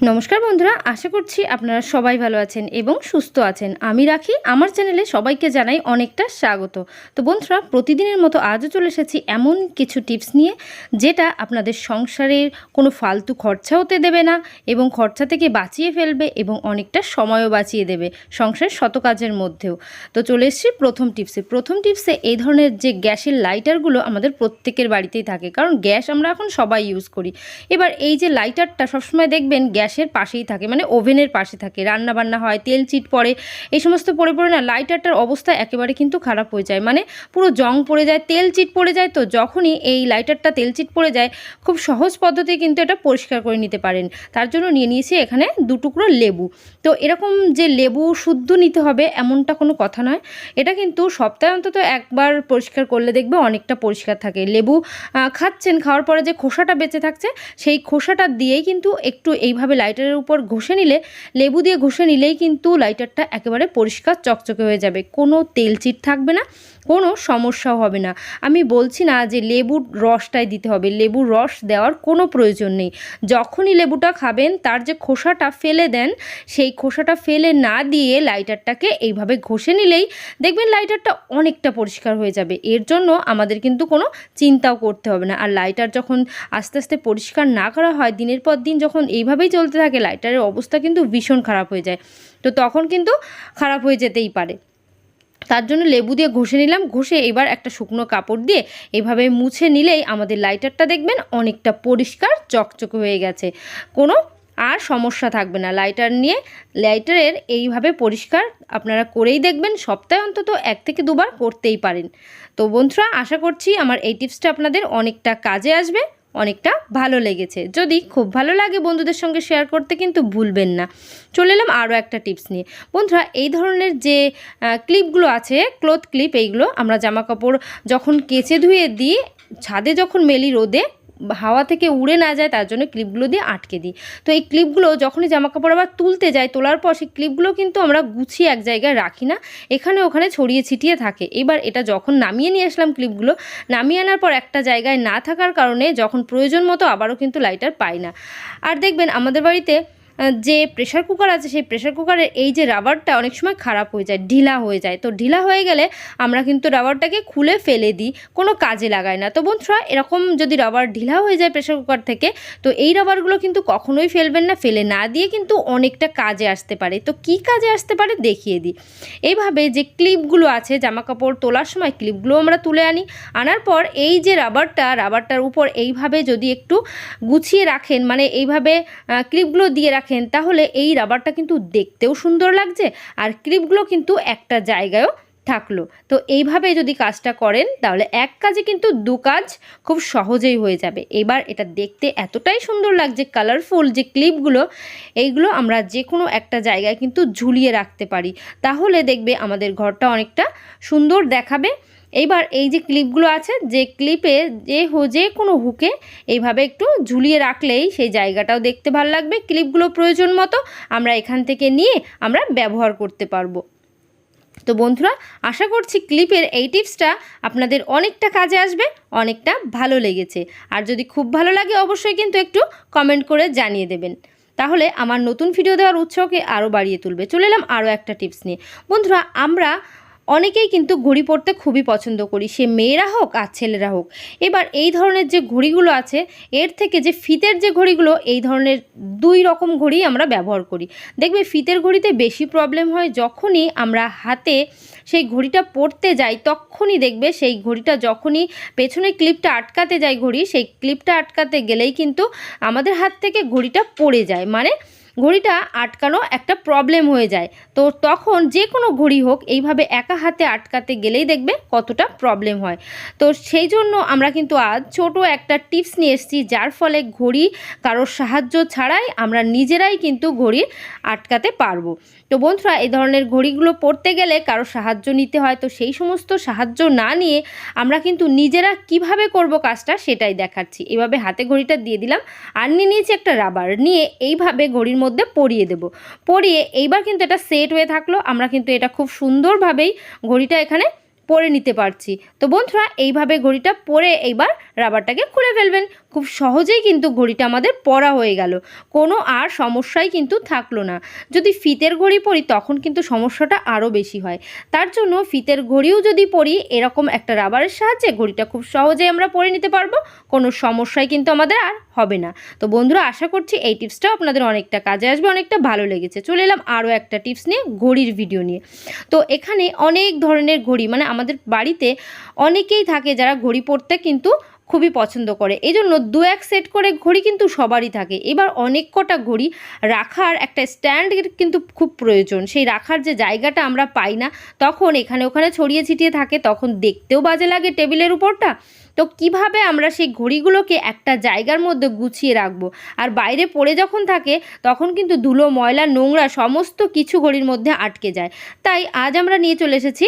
নমস্কার বন্ধুরা, আশা করছি আপনারা সবাই ভালো আছেন এবং সুস্থ আছেন। আমি রাখি, আমার চ্যানেলে সবাইকে জানাই অনেকটা স্বাগত। তো বন্ধুরা, প্রতিদিনের মতো আজও চলে এসেছি এমন কিছু টিপস নিয়ে, যেটা আপনাদের সংসারের কোনো ফালতু খরচা হতে দেবে না এবং খরচা থেকে বাঁচিয়ে ফেলবে এবং অনেকটা সময়ও বাঁচিয়ে দেবে সংসারের শত কাজের মধ্যেও। তো চলে এসেছি প্রথম টিপসে। প্রথম টিপসে এই ধরনের যে গ্যাসের লাইটারগুলো আমাদের প্রত্যেকের বাড়িতেই থাকে, কারণ গ্যাস আমরা এখন সবাই ইউজ করি। এবার এই যে লাইটারটা সবসময় দেখবেন গ্যাসের পাশেই থাকে মানে ওভেনের পাশে থাকে। রান্না বান্না হয়, তেল চিট পড়ে, এই সমস্ত পড়ে পড়ে না লাইটারটার অবস্থা একেবারে কিন্তু খারাপ হয়ে যায়। মানে পুরো জং পড়ে যায়, তেল চিট পড়ে যায়, তো যখনই এই লাইটারটা তেল চিট পড়ে যায়, খুব সহজ পদ্ধতি কিন্তু এটা পরিষ্কার করে নিতে পারেন। তার জন্য নিয়ে নিয়েছি এখানে দু টুকরো লেবু। তো এরকম যে লেবু শুদ্ধ নিতে হবে এমনটা কোনো কথা নয়। এটা কিন্তু সপ্তাহে অন্তত একবার পরিষ্কার করলে দেখবে অনেকটা পরিষ্কার থাকে। লেবু খাচ্ছেন, খাওয়ার পরে যে খোসাটা বেঁচে থাকছে, সেই খোসাটা দিয়েই কিন্তু একটু এইভাবে লাইটারের উপর ঘষে নিলে, লেবু দিয়ে ঘষে নিলেই কিন্তু লাইটারটা একেবারে পরিষ্কার চকচকে হয়ে যাবে। কোনো তেল চিট থাকবে না, কোনো সমস্যাও হবে না। আমি বলছি না যে লেবুর রসটাই দিতে হবে। লেবুর রস দেওয়ার কোনো প্রয়োজন নেই। যখনই লেবুটা খাবেন, তার যে খোসাটা ফেলে দেন, সেই খোসাটা ফেলে না দিয়ে লাইটারটাকে এইভাবে ঘষে নিলেই দেখবেন লাইটারটা অনেকটা পরিষ্কার হয়ে যাবে। এর জন্য আমাদের কিন্তু কোনো চিন্তাও করতে হবে না। আর লাইটার যখন আস্তে আস্তে পরিষ্কার না করা হয়, দিনের পর দিন যখন এইভাবেই চলতে থাকে লাইটারের অবস্থা কিন্তু ভীষণ খারাপ হয়ে যায়। তো তখন কিন্তু খারাপ হয়ে যেতেই পারে। তার জন্য লেবু দিয়ে ঘষে নিলাম, ঘষে এবার একটা শুকনো কাপড় দিয়ে এভাবে মুছে নিলেই আমাদের লাইটারটা দেখবেন অনেকটা পরিষ্কার, চকচকে হয়ে গেছে। কোনো আর সমস্যা থাকবে না। লাইটার নিয়ে লাইটারের এইভাবে পরিষ্কার আপনারা করেই দেখবেন, সপ্তাহে অন্তত এক থেকে দুবার করতেই পারেন। তো বন্ধুরা, আশা করছি আমার এই টিপসটা আপনাদের অনেকটা কাজে আসবে। অনেকটা ভালো লেগেছে। যদি খুব ভালো লাগে বন্ধুদের সঙ্গে শেয়ার করতে কিন্তু ভুলবেন না। চলে এলাম আরও একটা টিপস নিয়ে। বন্ধুরা, এই ধরনের যে ক্লিপগুলো আছে ক্লোথ ক্লিপ এইগুলো আমরা জামা কাপড় যখন কেচে ধুয়ে দিই, ছাদে যখন মেলি রোদে হাওয়া থেকে উড়ে না যায়, তার জন্য ক্লিপগুলো দিয়ে আটকে দিই। তো এই ক্লিপগুলো যখনই জামাকাপড় আবার তুলতে যায় তোলার পর সেই ক্লিপগুলো কিন্তু আমরা গুছিয়ে এক জায়গায় রাখি না, এখানে ওখানে ছড়িয়ে ছিটিয়ে থাকে। এবার এটা যখন নামিয়ে নিয়ে আসলাম ক্লিপগুলো, নামিয়ে আনার পর একটা জায়গায় না থাকার কারণে যখন প্রয়োজন মতো আবারও কিন্তু লাইটার পাই না। আর দেখবেন আমাদের বাড়িতে যে প্রেশার কুকার আছে, সেই প্রেশার কুকারের এই যে রাবারটা অনেক সময় খারাপ হয়ে যায়, ঢিলা হয়ে যায়। তো ঢিলা হয়ে গেলে আমরা কিন্তু রাবারটাকে খুলে ফেলে দিই, কোনো কাজে লাগাই না। তো বন্ধুরা, এরকম যদি রাবার ঢিলা হয়ে যায় প্রেশার কুকার থেকে, তো এই রাবারগুলো কিন্তু কখনোই ফেলবেন না। ফেলে না দিয়ে কিন্তু অনেকটা কাজে আসতে পারে। তো কি কাজে আসতে পারে দেখিয়ে দিই। এইভাবে যে ক্লিপগুলো আছে জামা কাপড় তোলার সময় ক্লিপগুলো আমরা তুলে আনি। আনার পর এই যে রাবারটা রাবারটার উপর এইভাবে যদি একটু গুছিয়ে রাখেন মানে এইভাবে ক্লিপগুলো দিয়ে তাহলে এই রাবারটা কিন্তু দেখতেও সুন্দর লাগছে আর ক্লিপগুলো কিন্তু একটা জায়গায়ও থাকল। তো এইভাবে যদি কাজটা করেন, তাহলে এক কাজে কিন্তু দু কাজ খুব সহজেই হয়ে যাবে। এবার এটা দেখতে এতটাই সুন্দর লাগছে কালারফুল যে ক্লিপগুলো, এইগুলো আমরা যে কোনো একটা জায়গায় কিন্তু ঝুলিয়ে রাখতে পারি। তাহলে দেখবে আমাদের ঘরটা অনেকটা সুন্দর দেখাবে। এইবার এই যে ক্লিপগুলো আছে, যে ক্লিপে যে হো- যে কোনো হুকে এইভাবে একটু ঝুলিয়ে রাখলেই সেই জায়গাটাও দেখতে ভালো লাগবে। ক্লিপগুলো প্রয়োজন মতো আমরা এখান থেকে নিয়ে আমরা ব্যবহার করতে পারব। তো বন্ধুরা, আশা করছি ক্লিপের এই টিপসটা আপনাদের অনেকটা কাজে আসবে, অনেকটা ভালো লেগেছে। আর যদি খুব ভালো লাগে অবশ্যই কিন্তু একটু কমেন্ট করে জানিয়ে দেবেন। তাহলে আমার নতুন ভিডিও দেওয়ার উৎসাহকে আরও বাড়িয়ে তুলবে। চলে এলাম আরও একটা টিপস নিয়ে। বন্ধুরা, আমরা অনেকেই কিন্তু ঘড়ি পরতে খুবই পছন্দ করি। সে মেয়েরা হোক আর ছেলেরা হোক। এবার এই ধরনের যে ঘড়িগুলো আছে, এর থেকে যে ফিতের যে ঘড়িগুলো, এই ধরনের দুই রকম ঘড়ি আমরা ব্যবহার করি। দেখবে ফিতের ঘড়িতে বেশি প্রবলেম হয় যখনই আমরা হাতে সেই ঘড়িটা পড়তে যাই, তখনই দেখবে সেই ঘড়িটা যখনই পেছনে ক্লিপটা আটকাতে যায় ঘড়ি, সেই ক্লিপটা আটকাতে গেলেই কিন্তু আমাদের হাত থেকে ঘড়িটা পড়ে যায়। মানে ঘড়িটা আটকানো একটা প্রবলেম হয়ে যায়। তো তখন যে কোনো ঘড়ি হোক, এইভাবে একা হাতে আটকাতে গেলেই দেখবে কতটা প্রবলেম হয়। তো সেই জন্য আমরা কিন্তু আজ ছোট একটা টিপস নিয়ে এসেছি, যার ফলে ঘড়ি কারোর সাহায্য ছাড়াই আমরা নিজেরাই কিন্তু ঘড়ি আটকাতে পারব। তো বন্ধুরা, এই ধরনের ঘড়িগুলো পড়তে গেলে কারও সাহায্য নিতে হয়। তো সেই সমস্ত সাহায্য না নিয়ে আমরা কিন্তু নিজেরা কীভাবে করব কাজটা সেটাই দেখাচ্ছি। এভাবে হাতে ঘড়িটা দিয়ে দিলাম। আর নিয়ে নিয়েছি একটা রাবার নিয়ে এইভাবে ঘড়ির মধ্যে পরিয়ে দেব। পরিয়ে এইবার কিন্তু এটা সেট হয়ে থাকল। আমরা কিন্তু এটা খুব সুন্দরভাবেই ঘড়িটা এখানে পরে নিতে পারছি। তো বন্ধুরা, এইভাবে ঘড়িটা পরে এইবার রাবারটাকে খুলে ফেলবেন। খুব সহজেই কিন্তু ঘড়িটা আমাদের পরা হয়ে গেল। কোনো আর সমস্যাই কিন্তু থাকল না। যদি ফিতের ঘড়ি পরি তখন কিন্তু সমস্যাটা আরও বেশি হয়। তার জন্য ফিতের ঘড়িও যদি পরি এরকম একটা রাবারের সাহায্যে ঘড়িটা খুব সহজেই আমরা পরে নিতে পারব। কোনো সমস্যাই কিন্তু আমাদের আর হবে না। তো বন্ধুরা, আশা করছি এই টিপসটাও আপনাদের অনেকটা কাজে আসবে, অনেকটা ভালো লেগেছে। চলে এলাম আরও একটা টিপস নিয়ে, ঘড়ির ভিডিও নিয়ে। তো এখানে অনেক ধরনের ঘড়ি মানে আমাদের বাড়িতে অনেকেই থাকে যারা ঘড়ি পরতে কিন্তু খুবই পছন্দ করে। এই জন্য দু এক সেট করে ঘড়ি কিন্তু সবারই থাকে। এবার অনেক কটা ঘড়ি রাখার একটা স্ট্যান্ড কিন্তু খুব প্রয়োজন। সেই রাখার যে জায়গাটা আমরা পাই না, তখন এখানে ওখানে ছড়িয়ে ছিটিয়ে থাকে, তখন দেখতেও বাজে লাগে টেবিলের উপরটা। তো কীভাবে আমরা সেই ঘড়িগুলোকে একটা জায়গার মধ্যে গুছিয়ে রাখব? আর বাইরে পড়ে যখন থাকে, তখন কিন্তু ধুলো, ময়লা, নোংরা সমস্ত কিছু ঘড়ির মধ্যে আটকে যায়। তাই আজ আমরা নিয়ে চলে এসেছি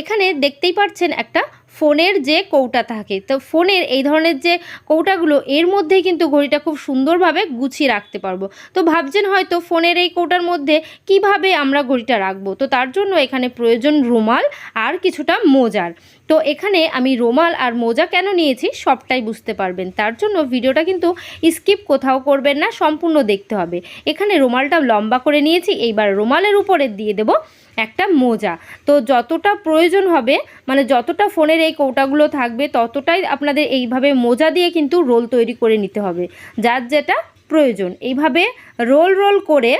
এখানে দেখতেই পাচ্ছেন একটা ফোনের যে কৌটা থাকে। তো ফোনের এই ধরনের যে কৌটাগুলো, এর মধ্যে কিন্তু ঘড়িটা খুব সুন্দরভাবে গুছিয়ে রাখতে পারব। তো ভাবছেন হয়তো ফোনের এই কৌটার মধ্যে কীভাবে আমরা ঘড়িটা রাখব? তো তার জন্য এখানে প্রয়োজন রুমাল আর কিছুটা মোজার। তো এখানে আমি রুমাল আর মোজা কেন নিয়েছি সবটাই বুঝতে পারবেন। তার জন্য ভিডিওটা কিন্তু স্কিপ কোথাও করবেন না, সম্পূর্ণ দেখতে হবে। এখানে রুমালটা লম্বা করে নিয়েছি, এইবার রুমালের উপরে দিয়ে দেব। একটা মোজা। তো যতটা প্রয়োজন হবে মানে যতটা ফোনের এই কৌটাগুলো থাকবে, ততটাই আপনাদের এইভাবে মোজা দিয়ে কিন্তু রোল তৈরি করে নিতে হবে। যার যেটা প্রয়োজন। এইভাবে রোল রোল করে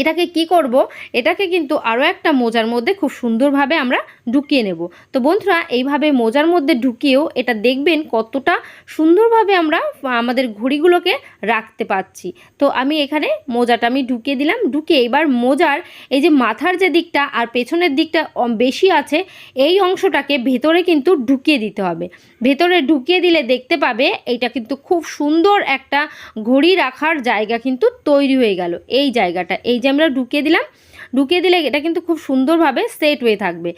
এটাকে কি করব? এটাকে কিন্তু আরও একটা মোজার মধ্যে খুব সুন্দরভাবে আমরা ঢুকিয়ে নেব। তো বন্ধুরা, এইভাবে মোজার মধ্যে ঢুকিয়েও এটা দেখবেন কতটা সুন্দরভাবে আমরা আমাদের ঘড়িগুলোকে রাখতে পারছি। তো আমি এখানে মোজাটা আমি ঢুকিয়ে দিলাম। ঢুকিয়ে এবার মোজার এই যে মাথার যে দিকটা আর পেছনের দিকটা বেশি আছে, এই অংশটাকে ভেতরে কিন্তু ঢুকিয়ে দিতে হবে। ভেতরে ঢুকিয়ে দিলে দেখতে পাবে এইটা কিন্তু খুব সুন্দর একটা ঘড়ি রাখার জায়গা কিন্তু তৈরি হয়ে গেল। এই জায়গাটা, এই যে আমরা ঢুকিয়ে দিলাম, ঢুকিয়ে দিলে এটা কিন্তু খুব সুন্দরভাবে সেট হয়ে থাকবে।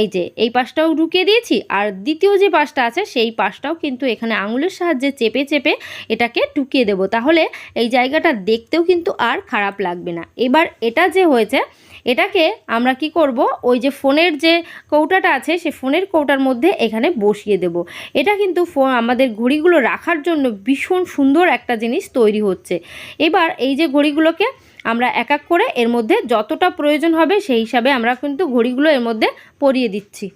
এই যে, এই পাশটাও ঢুকিয়ে দিয়েছি আর দ্বিতীয় যে পাশটা আছে সেই পাশটাও কিন্তু এখানে আঙুলের সাহায্যে চেপে চেপে এটাকে ঢুকিয়ে দেবো। তাহলে এই জায়গাটা দেখতেও কিন্তু আর খারাপ লাগবে না। এবার এটা যে হয়েছে এটাকে আমরা কি করব? ওই যে ফোনের যে কৌটাটা আছে, সে ফোনের কৌটার মধ্যে এখানে বসিয়ে দেব। এটা কিন্তু আমাদের ঘড়িগুলো রাখার জন্য ভীষণ সুন্দর একটা জিনিস তৈরি হচ্ছে। এবার এই যে ঘড়িগুলোকে আমরা এক এক করে এর মধ্যে যতটা প্রয়োজন হবে সেই হিসাবে আমরা কিন্তু ঘড়িগুলো এর মধ্যে পরিয়ে দিচ্ছি।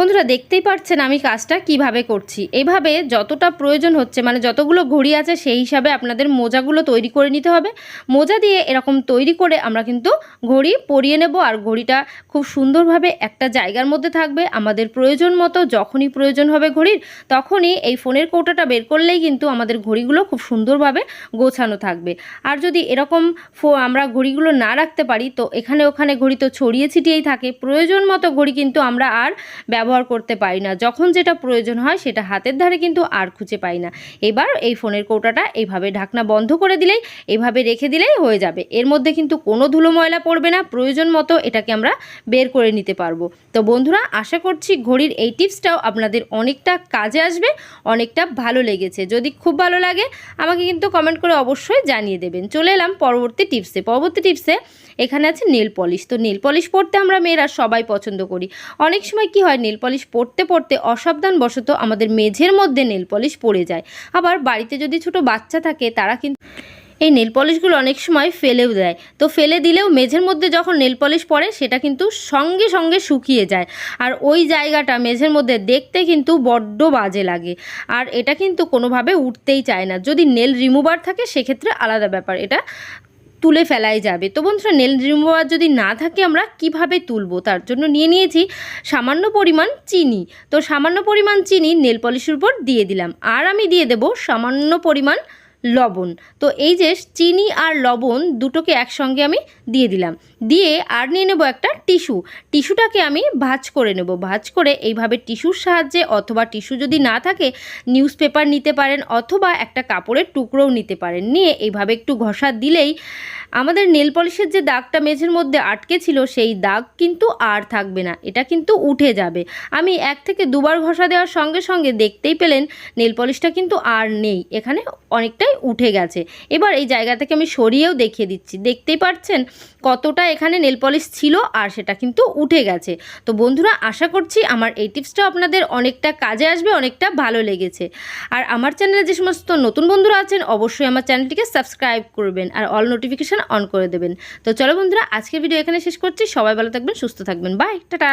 বন্ধুরা, দেখতেই পাচ্ছেন আমি কাজটা কীভাবে করছি। এভাবে যতটা প্রয়োজন হচ্ছে মানে যতগুলো ঘড়ি আছে, সেই হিসাবে আপনাদের মোজাগুলো তৈরি করে নিতে হবে। মোজা দিয়ে এরকম তৈরি করে আমরা কিন্তু ঘড়ি পরিয়ে নেব, আর ঘড়িটা খুব সুন্দরভাবে একটা জায়গার মধ্যে থাকবে। আমাদের প্রয়োজন মতো, যখনই প্রয়োজন হবে ঘড়ির, তখনই এই ফোনের কৌটাটা বের করলেই কিন্তু আমাদের ঘড়িগুলো খুব সুন্দরভাবে গোছানো থাকবে। আর যদি এরকম ফো- আমরা ঘড়িগুলো না রাখতে পারি, তো এখানে ওখানে ঘড়ি তো ছড়িয়ে ছিটিয়েই থাকে। প্রয়োজন মতো ঘড়ি কিন্তু আমরা আর ব্যবহার করতে পারি না। যখন যেটা প্রয়োজন হয় সেটা হাতের ধারে কিন্তু আর খুঁজে পাই না। এবার এই ফোনের কৌটাটা এইভাবে ঢাকনা বন্ধ করে দিলেই এইভাবে রেখে দিলেই হয়ে যাবে। এর মধ্যে কিন্তু কোনো ধুলো ময়লা পড়বে না। প্রয়োজন মতো এটাকে আমরা বের করে নিতে পারব। তো বন্ধুরা, আশা করছি ঘড়ির এই টিপসটাও আপনাদের অনেকটা কাজে আসবে, অনেকটা ভালো লেগেছে। যদি খুব ভালো লাগে, আমাকে কিন্তু কমেন্ট করে অবশ্যই জানিয়ে দেবেন। চলে এলাম পরবর্তী টিপসে। পরবর্তী টিপসে এখানে আছে নেল পলিশ। তো নেল পলিশ পরতে আমরা মেয়েরা সবাই পছন্দ করি। অনেক সময় কি হয়, নেল পলিশ পড়তে পরতে অসাবধানবশত আমাদের মেঝের মধ্যে নেল পলিশ পড়ে যায়। আবার বাড়িতে যদি ছোট বাচ্চা থাকে, তারা কিন্তু এই নেল পলিশগুলো অনেক সময় ফেলেও দেয়। তো ফেলে দিলেও মেঝের মধ্যে যখন নেল পলিশ পড়ে, সেটা কিন্তু সঙ্গে সঙ্গে শুকিয়ে যায়। আর ওই জায়গাটা মেঝের মধ্যে দেখতে কিন্তু বড্ড বাজে লাগে। আর এটা কিন্তু কোনোভাবে উঠতেই চায় না। যদি নেল রিমুভার থাকে, সেক্ষেত্রে আলাদা ব্যাপার। এটা তুলে ফেলাই যাবে। তো বন্ধুরা, নেল রিমুভার যদি না থাকে আমরা কীভাবে তুলবো? তার জন্য নিয়ে নিয়েছি সামান্য পরিমাণ চিনি। তো সামান্য পরিমাণ চিনি নেল পলিশের উপর দিয়ে দিলাম। আর আমি দিয়ে দেব সামান্য পরিমাণ লবণ। তো এই যে চিনি আর লবণ দুটোকে একসঙ্গে আমি দিয়ে দিলাম। দিয়ে আর নিয়ে নেব একটা টিস্যু। টিস্যুটাকে আমি ভাঁজ করে নেব। ভাঁজ করে এইভাবে টিস্যুর সাহায্যে অথবা টিস্যু যদি না থাকে নিউজ পেপার নিতে পারেন অথবা একটা কাপড়ের টুকরোও নিতে পারেন। নিয়ে এইভাবে একটু ঘষা দিলেই আমাদের নেল পলিশের যে দাগটা মেঝের মধ্যে আটকে ছিল, সেই দাগ কিন্তু আর থাকবে না। এটা কিন্তু উঠে যাবে। আমি এক থেকে দুবার ঘষা দেওয়ার সঙ্গে সঙ্গে দেখতেই পেলেন, নেল পলিশটা কিন্তু আর নেই। এখানে অনেকটাই উঠে গেছে। এবার এই জায়গা থেকে আমি সরিয়েও দেখিয়ে দিচ্ছি। দেখতেই পাচ্ছেন কতটা এখানে নেল পলিশ ছিল আর সেটা কিন্তু উঠে গেছে। তো বন্ধুরা, আশা করছি আমার এই টিপসটাও আপনাদের অনেকটা কাজে আসবে, অনেকটা ভালো লেগেছে। আর আমার চ্যানেলে যে সমস্ত নতুন বন্ধুরা আছেন, অবশ্যই আমার চ্যানেলটিকে সাবস্ক্রাইব করবেন আর অল নোটিফিকেশান অন করে দেবেন। তো চলো বন্ধুরা, আজকের ভিডিও এখানে শেষ করছি। সবাই ভালো থাকবেন, সুস্থ থাকবেন। Bye, tata!